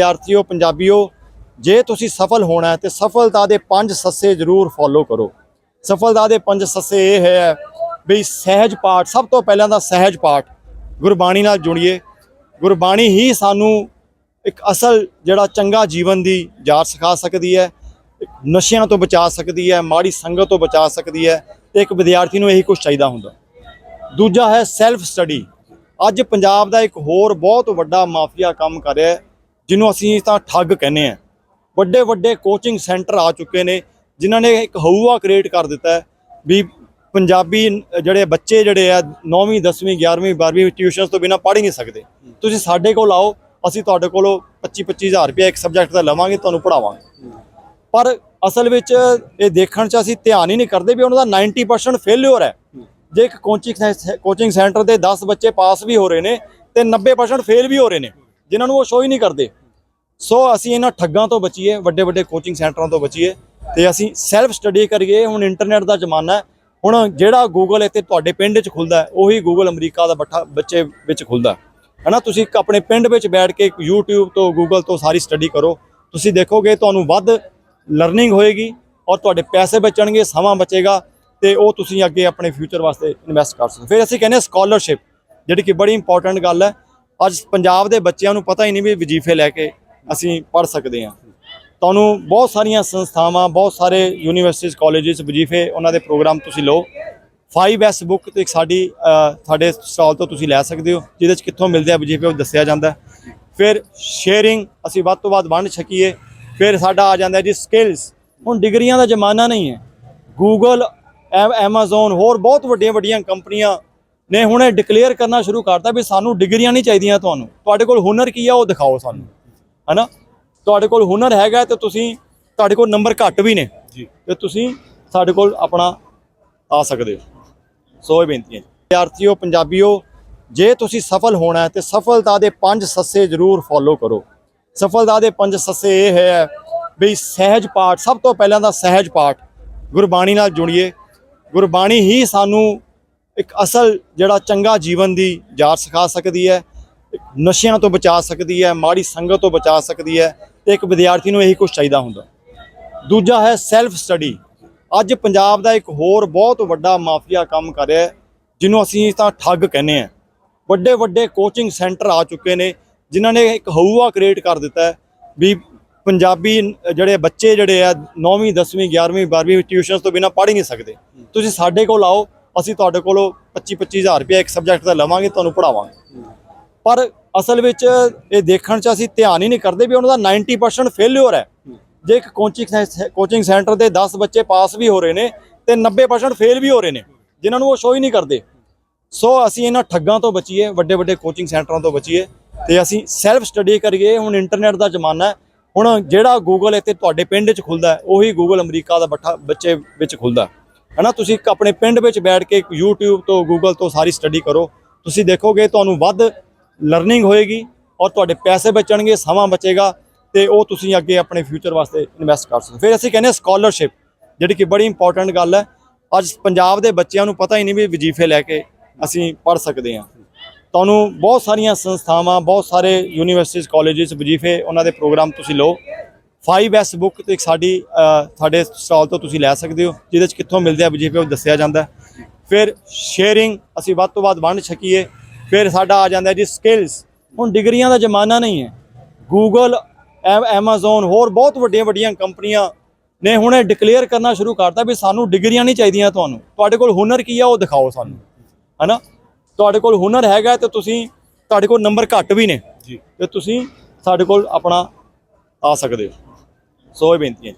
ਵਿਦਿਆਰਥੀਓ, ਪੰਜਾਬੀਓ, ਜੇ ਤੁਸੀਂ ਸਫਲ ਹੋਣਾ ਹੈ, ਤੇ ਸਫਲਤਾ ਦੇ ਪੰਜ ਸੱਸੇ ਜ਼ਰੂਰ ਫੋਲੋ ਕਰੋ। ਸਫਲਤਾ ਦੇ ਪੰਜ ਸੱਸੇ ਇਹ ਹੈ ਵੀ ਸਹਿਜ ਪਾਠ, ਸਭ ਤੋਂ ਪਹਿਲਾਂ ਦਾ ਸਹਿਜ ਪਾਠ ਗੁਰਬਾਣੀ ਨਾਲ ਜੁੜੀਏ। ਗੁਰਬਾਣੀ ਹੀ ਸਾਨੂੰ ਇੱਕ ਅਸਲ ਜਿਹੜਾ ਚੰਗਾ ਜੀਵਨ ਦੀ ਜਾਚ ਸਿਖਾ ਸਕਦੀ ਹੈ ਨਸ਼ਿਆਂ ਤੋਂ ਬਚਾ ਸਕਦੀ ਹੈ, ਮਾੜੀ ਸੰਗਤ ਤੋਂ ਬਚਾ ਸਕਦੀ ਹੈ, ਤੇ ਇੱਕ ਵਿਦਿਆਰਥੀ ਨੂੰ ਇਹੀ ਕੁਝ ਚਾਹੀਦਾ ਹੁੰਦਾ। ਦੂਜਾ ਹੈ ਸੈਲਫ ਸਟੱਡੀ ਅੱਜ ਪੰਜਾਬ ਦਾ ਇੱਕ ਹੋਰ ਬਹੁਤ ਵੱਡਾ ਮਾਫੀਆ ਕੰਮ ਕਰ ਰਿਹਾ ਹੈ ਜਿਹਨੂੰ ਅਸੀਂ ਤਾਂ ਠੱਗ ਕਹਿੰਦੇ ਆ ਵੱਡੇ ਵੱਡੇ ਕੋਚਿੰਗ ਸੈਂਟਰ ਆ ਚੁੱਕੇ ਨੇ, ਜਿਨ੍ਹਾਂ ਨੇ ਇੱਕ ਹਊਆ ਕ੍ਰੀਏਟ ਕਰ ਦਿੱਤਾ ਹੈ ਵੀ ਪੰਜਾਬੀ ਜਿਹੜੇ ਬੱਚੇ ਜਿਹੜੇ ਆ 9ਵੀਂ 10ਵੀਂ 11ਵੀਂ 12ਵੀਂ ਟਿਊਸ਼ਨਸ ਤੋਂ ਬਿਨਾ ਪੜ੍ਹ ਹੀ ਨਹੀਂ ਸਕਦੇ। ਤੁਸੀਂ ਸਾਡੇ ਕੋਲ ਆਓ, ਅਸੀਂ ਤੁਹਾਡੇ ਕੋਲੋਂ 25 25000 ਰੁਪਏ ਇੱਕ ਸਬਜੈਕਟ ਦਾ ਲਵਾਂਗੇ, ਤੁਹਾਨੂੰ ਪੜਾਵਾਂਗੇ ਪਰ ਅਸਲ ਵਿੱਚ ਇਹ ਦੇਖਣ 'ਚ ਅਸੀਂ ਧਿਆਨ ਹੀ ਨਹੀਂ ਕਰਦੇ ਵੀ ਉਹਨਾਂ ਦਾ 90% ਫੇਲਿਓਰ ਹੈ। ਜੇ ਇੱਕ ਕੋਚਿੰਗ ਕੋਚਿੰਗ ਸੈਂਟਰ ਦੇ 10 ਬੱਚੇ ਪਾਸ ਵੀ ਹੋ ਰਹੇ ਨੇ ਤੇ 90% ਫੇਲ ਵੀ ਹੋ ਰਹੇ ਨੇ, ਜਿਨ੍ਹਾਂ ਨੂੰ ਉਹ ਸ਼ੋਅ ਹੀ ਨਹੀਂ ਕਰਦੇ। ਸੋ ਅਸੀਂ ਇਹਨਾਂ ਠੱਗਾਂ ਤੋਂ ਬਚੀਏ, ਵੱਡੇ ਵੱਡੇ ਕੋਚਿੰਗ ਸੈਂਟਰਾਂ ਤੋਂ ਬਚੀਏ ਤੇ ਅਸੀਂ ਸੈਲਫ ਸਟੱਡੀ ਕਰੀਏ। ਹੁਣ ਇੰਟਰਨੈਟ ਦਾ ਜ਼ਮਾਨਾ ਹੈ। ਹੁਣ ਜਿਹੜਾ ਗੂਗਲ ਇੱਥੇ ਤੁਹਾਡੇ ਪਿੰਡ 'ਚ ਖੁੱਲਦਾ ਉਹੀ ਗੂਗਲ ਅਮਰੀਕਾ ਦਾ ਬੱਠਾ ਬੱਚੇ ਵਿੱਚ ਖੁੱਲਦਾ ਹੈ। ਹਨਾ, ਤੁਸੀਂ ਇੱਕ ਆਪਣੇ ਪਿੰਡ ਵਿੱਚ ਬੈਠ ਕੇ YouTube ਤੋਂ, Google ਤੋਂ ਸਾਰੀ ਸਟੱਡੀ ਕਰੋ। ਤੁਸੀਂ ਦੇਖੋਗੇ ਤੁਹਾਨੂੰ ਵੱਧ ਲਰਨਿੰਗ ਹੋਏਗੀ ਔਰ ਤੁਹਾਡੇ ਪੈਸੇ ਬਚਣਗੇ, ਸਮਾਂ ਬਚੇਗਾ ਤੇ ਉਹ ਤੁਸੀਂ ਅੱਗੇ ਆਪਣੇ ਫਿਊਚਰ ਵਾਸਤੇ ਇਨਵੈਸਟ ਕਰ ਸਕਦੇ ਫਿਰ ਅਸੀਂ ਕਹਿੰਦੇ ਹਾਂ ਸਕਾਲਰਸ਼ਿਪ ਜਿਹੜੀ ਕਿ ਬੜੀ ਇੰਪੋਰਟੈਂਟ ਗੱਲ ਹੈ। ਅੱਜ ਪੰਜਾਬ ਦੇ ਬੱਚਿਆਂ ਨੂੰ ਪਤਾ ਹੀ ਨਹੀਂ ਵੀ ਵਜ਼ੀਫੇ ਲੈ ਕੇ ਅਸੀਂ ਪੜ੍ਹ ਸਕਦੇ ਹਾਂ। ਤੁਹਾਨੂੰ ਬਹੁਤ ਸਾਰੀਆਂ ਸੰਸਥਾਵਾਂ, ਬਹੁਤ ਸਾਰੇ ਯੂਨੀਵਰਸਿਟੀਜ਼ ਕਾਲਜਿਸ ਵਜ਼ੀਫੇ ਉਹਨਾਂ ਦੇ ਪ੍ਰੋਗਰਾਮ ਤੁਸੀਂ ਲਓ। 5S ਬੁੱਕ ਤੇ ਇੱਕ ਸਾਡੀ ਸਾਡੇ ਸਟਾਲ ਤੋਂ ਤੁਸੀਂ ਲੈ ਸਕਦੇ ਹੋ, ਜਿਹਦੇ ਚ ਕਿੱਥੋਂ ਮਿਲਦੇ ਆ ਵਜ਼ੀਫੇ ਉਹ ਦੱਸਿਆ ਜਾਂਦਾ ਫਿਰ ਸ਼ੇਅਰਿੰਗ ਅਸੀਂ ਵੱਧ ਤੋਂ ਵੱਧ ਵੰਡ ਛਕੀਏ। ਫਿਰ ਸਾਡਾ ਆ ਜਾਂਦਾ ਜੀ ਸਕਿੱਲਸ ਹੁਣ ਡਿਗਰੀਆਂ ਦਾ ਜ਼ਮਾਨਾ ਨਹੀਂ ਹੈ। ਗੂਗਲ ਐਮਾਜ਼ਨ ਹੋਰ ਬਹੁਤ ਵੱਡੀਆਂ ਵੱਡੀਆਂ ਕੰਪਨੀਆਂ ਨੇ ਹੁਣ ਇਹ ਡਿਕਲੇਅਰ ਕਰਨਾ ਸ਼ੁਰੂ ਕਰਤਾ ਵੀ ਸਾਨੂੰ ਡਿਗਰੀਆਂ ਨਹੀਂ ਚਾਹੀਦੀਆਂ ਤੁਹਾਨੂੰ। ਤੁਹਾਡੇ ਕੋਲ ਹੁਨਰ ਕੀ ਆ ਉਹ ਦਿਖਾਓ ਸਾਨੂੰ। ਹਨਾ? ਤੁਹਾਡੇ ਕੋਲ ਹੁਨਰ ਹੈਗਾ ਤੇ ਤੁਸੀਂ ਤੁਹਾਡੇ ਕੋਲ ਨੰਬਰ ਘੱਟ ਵੀ ਨੇ। ਜੀ। ਤੇ ਤੁਸੀਂ ਸਾਡੇ ਕੋਲ ਆਪਣਾ ਆ ਸਕਦੇ ਹੋ। ਸੋ ਇਹ ਬੇਨਤੀ ਹੈ ਵਿਦਿਆਰਥੀਓ ਪੰਜਾਬੀਓ ਜੇ ਤੁਸੀਂ ਸਫਲ ਹੋਣਾ ਹੈ ਤੇ ਸਫਲਤਾ ਦੇ ਪੰਜ ਸੱਸੇ ਜ਼ਰੂਰ ਫੋਲੋ ਕਰੋ। ਸਫਲਤਾ ਦੇ ਪੰਜ ਸੱਸੇ ਇਹ ਹੈ ਵੀ ਸਹਿਜ ਪਾਠ ਸਭ ਤੋਂ ਪਹਿਲਾਂ ਦਾ ਸਹਿਜ ਪਾਠ ਗੁਰਬਾਣੀ ਨਾਲ ਜੁੜੀਏ। ਗੁਰਬਾਣੀ ਹੀ ਸਾਨੂੰ ਇੱਕ ਅਸਲ ਜਿਹੜਾ ਚੰਗਾ ਜੀਵਨ ਦੀ ਜਾਚ ਸਿਖਾ ਸਕਦੀ ਹੈ। ਨਸ਼ਿਆਂ ਤੋਂ ਬਚਾ ਸਕਦੀ ਹੈ, ਮਾੜੀ ਸੰਗਤ ਤੋਂ ਬਚਾ ਸਕਦੀ ਹੈ ਤੇ ਇੱਕ ਵਿਦਿਆਰਥੀ ਨੂੰ ਇਹੀ ਕੁਝ ਚਾਹੀਦਾ ਹੁੰਦਾ। ਦੂਜਾ ਹੈ ਸੈਲਫ ਸਟੱਡੀ ਅੱਜ ਪੰਜਾਬ ਦਾ ਇੱਕ ਹੋਰ ਬਹੁਤ ਵੱਡਾ ਮਾਫੀਆ ਕੰਮ ਕਰ ਰਿਹਾ ਜਿਹਨੂੰ ਅਸੀਂ ਤਾਂ ਠੱਗ ਕਹਿੰਦੇ ਆ ਵੱਡੇ ਵੱਡੇ ਕੋਚਿੰਗ ਸੈਂਟਰ ਆ ਚੁੱਕੇ ਨੇ, ਜਿਨ੍ਹਾਂ ਨੇ ਇੱਕ ਹਊਆ ਕ੍ਰੀਏਟ ਕਰ ਦਿੱਤਾ ਹੈ ਵੀ ਪੰਜਾਬੀ ਜਿਹੜੇ ਬੱਚੇ ਜਿਹੜੇ ਆ 9ਵੀਂ 10ਵੀਂ 11ਵੀਂ 12ਵੀਂ ਟਿਊਸ਼ਨਸ ਤੋਂ ਬਿਨਾ ਪੜ੍ਹ ਹੀ ਨਹੀਂ ਸਕਦੇ। ਤੁਸੀਂ ਸਾਡੇ ਕੋਲ ਆਓ, ਅਸੀਂ ਤੁਹਾਡੇ ਕੋਲੋਂ 25 25000 ਰੁਪਏ ਇੱਕ ਸਬਜੈਕਟ ਦਾ ਲਵਾਂਗੇ, ਤੁਹਾਨੂੰ ਪੜਾਵਾਂਗੇ ਪਰ ਅਸਲ ਵਿੱਚ ਇਹ ਦੇਖਣ 'ਚ ਅਸੀਂ ਧਿਆਨ ਹੀ ਨਹੀਂ ਕਰਦੇ ਵੀ ਉਹਨਾਂ ਦਾ 90% ਫੇਲਿਓਰ ਹੈ। ਜੇ ਇੱਕ ਕੋਚਿੰਗ ਕੋਚਿੰਗ ਸੈਂਟਰ ਦੇ 10 ਬੱਚੇ ਪਾਸ ਵੀ ਹੋ ਰਹੇ ਨੇ ਤੇ 90% ਫੇਲ ਵੀ ਹੋ ਰਹੇ ਨੇ, ਜਿਨ੍ਹਾਂ ਨੂੰ ਉਹ ਸ਼ੋਅ ਹੀ ਨਹੀਂ ਕਰਦੇ। ਸੋ ਅਸੀਂ ਇਹਨਾਂ ਠੱਗਾਂ ਤੋਂ ਬਚੀਏ ਵੱਡੇ ਵੱਡੇ ਕੋਚਿੰਗ ਸੈਂਟਰਾਂ ਤੋਂ ਬਚੀਏ ਤੇ ਅਸੀਂ ਸੈਲਫ ਸਟੱਡੀ ਕਰੀਏ। ਹੁਣ ਇੰਟਰਨੈਟ ਦਾ ਜ਼ਮਾਨਾ ਹੈ, ਹੁਣ ਜਿਹੜਾ ਗੂਗਲ ਇੱਥੇ ਤੁਹਾਡੇ ਪਿੰਡ 'ਚ ਖੁੱਲਦਾ ਉਹੀ ਗੂਗਲ ਅਮਰੀਕਾ ਦਾ ਬੱਠਾ, ਬੱਚੇ ਵਿੱਚ ਖੁੱਲਦਾ ਹੈ। ਹਨਾ, ਤੁਸੀਂ ਆਪਣੇ ਪਿੰਡ ਵਿੱਚ ਬੈਠ ਕੇ YouTube ਤੋਂ, Google ਤੋਂ ਸਾਰੀ ਸਟੱਡੀ ਕਰੋ। ਤੁਸੀਂ ਦੇਖੋਗੇ ਤੁਹਾਨੂੰ ਵੱਧ ਲਰਨਿੰਗ ਹੋਏਗੀ ਔਰ ਤੁਹਾਡੇ ਪੈਸੇ ਬਚਣਗੇ, ਸਮਾਂ ਬਚੇਗਾ ਤੇ ਉਹ ਤੁਸੀਂ ਅੱਗੇ ਆਪਣੇ ਫਿਊਚਰ ਵਾਸਤੇ ਇਨਵੈਸਟ ਕਰ ਸਕਦੇ ਫਿਰ ਅਸੀਂ ਕਹਿੰਦੇ ਹਾਂ ਸਕਾਲਰਸ਼ਿਪ ਜਿਹੜੀ ਕਿ ਬੜੀ ਇੰਪੋਰਟੈਂਟ ਗੱਲ ਹੈ। ਅੱਜ ਪੰਜਾਬ ਦੇ ਬੱਚਿਆਂ ਨੂੰ ਪਤਾ ਹੀ ਨਹੀਂ ਵੀ ਵਜ਼ੀਫੇ ਲੈ ਕੇ ਅਸੀਂ ਪੜ੍ਹ ਸਕਦੇ ਹਾਂ। ਤੁਹਾਨੂੰ ਬਹੁਤ ਸਾਰੀਆਂ ਸੰਸਥਾਵਾਂ, ਬਹੁਤ ਸਾਰੇ ਯੂਨੀਵਰਸਿਟੀਜ਼ ਕਾਲਜਿਸ ਵਜ਼ੀਫੇ ਉਹਨਾਂ ਦੇ ਪ੍ਰੋਗਰਾਮ ਤੁਸੀਂ ਲਓ। 5S ਬੁੱਕ ਤੇ ਇੱਕ ਸਾਡੀ ਸਾਡੇ ਸਟਾਲ ਤੋਂ ਤੁਸੀਂ ਲੈ ਸਕਦੇ ਹੋ, ਜਿਹਦੇ ਚ ਕਿੱਥੋਂ ਮਿਲਦੇ ਆ ਵਜ਼ੀਫੇ ਉਹ ਦੱਸਿਆ ਜਾਂਦਾ ਫਿਰ ਸ਼ੇਅਰਿੰਗ ਅਸੀਂ ਵੱਧ ਤੋਂ ਵੱਧ ਵੰਡ ਛਕੀਏ। ਫਿਰ ਸਾਡਾ ਆ ਜਾਂਦਾ ਜੀ ਸਕਿੱਲਸ ਹੁਣ ਡਿਗਰੀਆਂ ਦਾ ਜ਼ਮਾਨਾ ਨਹੀਂ ਹੈ। ਗੂਗਲ ਐਮਾਜ਼ਨ ਹੋਰ ਬਹੁਤ ਵੱਡੀਆਂ ਵੱਡੀਆਂ ਕੰਪਨੀਆਂ ਨੇ ਹੁਣ ਇਹ ਡਿਕਲੇਅਰ ਕਰਨਾ ਸ਼ੁਰੂ ਕਰਤਾ ਵੀ ਸਾਨੂੰ ਡਿਗਰੀਆਂ ਨਹੀਂ ਚਾਹੀਦੀਆਂ ਤੁਹਾਨੂੰ। ਤੁਹਾਡੇ ਕੋਲ ਹੁਨਰ ਕੀ ਆ ਉਹ ਦਿਖਾਓ ਸਾਨੂੰ। ਹਨਾ? ਤੁਹਾਡੇ ਕੋਲ ਹੁਨਰ ਹੈਗਾ ਤੇ ਤੁਸੀਂ ਤੁਹਾਡੇ ਕੋਲ ਨੰਬਰ ਘੱਟ ਵੀ ਨੇ। ਜੀ। ਤੇ ਤੁਸੀਂ ਸਾਡੇ ਕੋਲ ਆਪਣਾ ਆ ਸਕਦੇ ਹੋ। ਸੋ ਇਹ ਬੇਨਤੀ ਹੈ